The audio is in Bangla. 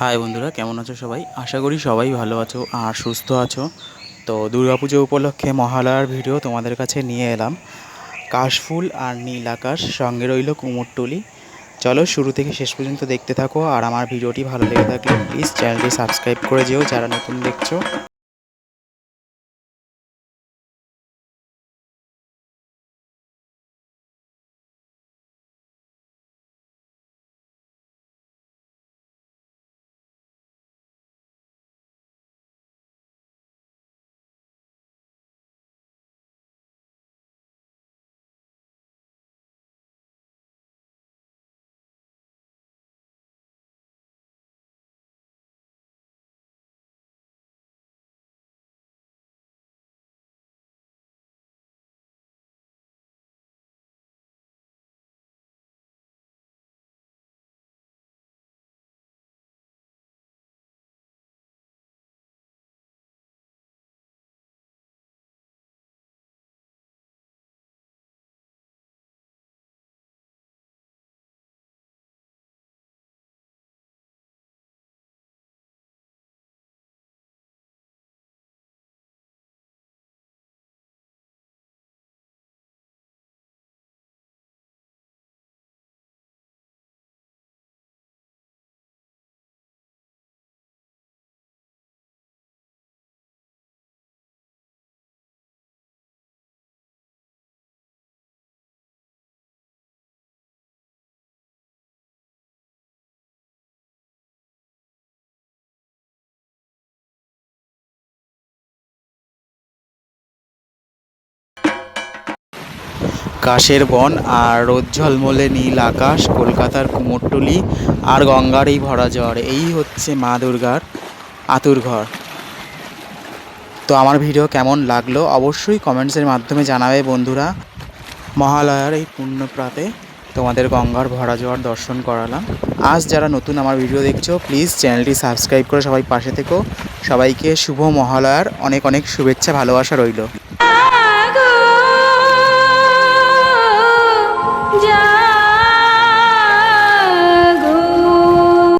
হাই বন্ধুরা, কেমন আছো সবাই? আশা করি সবাই ভালো আছো আর সুস্থ আছো। তো দুর্গাপুজো উপলক্ষে মহালয়ার ভিডিও তোমাদের কাছে নিয়ে এলাম। কাশফুল আর নীল আকাশ সঙ্গে রইল কুমোরটুলি। চলো শুরু থেকে শেষ পর্যন্ত দেখতে থাকো আর আমার ভিডিওটি ভালো লেগে থাকলে প্লিজ চ্যানেলটি সাবস্ক্রাইব করে যেও যারা নতুন দেখছ। কাশের বন আর রোদ ঝলমলে নীল আকাশ, কলকাতার কুমোরটুলি আর গঙ্গার এই ভরা জ্বর এই হচ্ছে মা দুর্গার আতুর ঘর। তো আমার ভিডিও কেমন লাগল অবশ্যই কমেন্টসের মাধ্যমে জানাবে বন্ধুরা। মহালয়ার এই পুণ্যপ্রাতে তোমাদের গঙ্গার ভরা জোয়ার দর্শন করালাম। আজ যারা নতুন আমার ভিডিও দেখছ প্লিজ চ্যানেলটি সাবস্ক্রাইব করে সবাই পাশে থেকো। সবাইকে শুভ মহালয়ার। অনেক অনেক শুভেচ্ছা, ভালোবাসা রইল।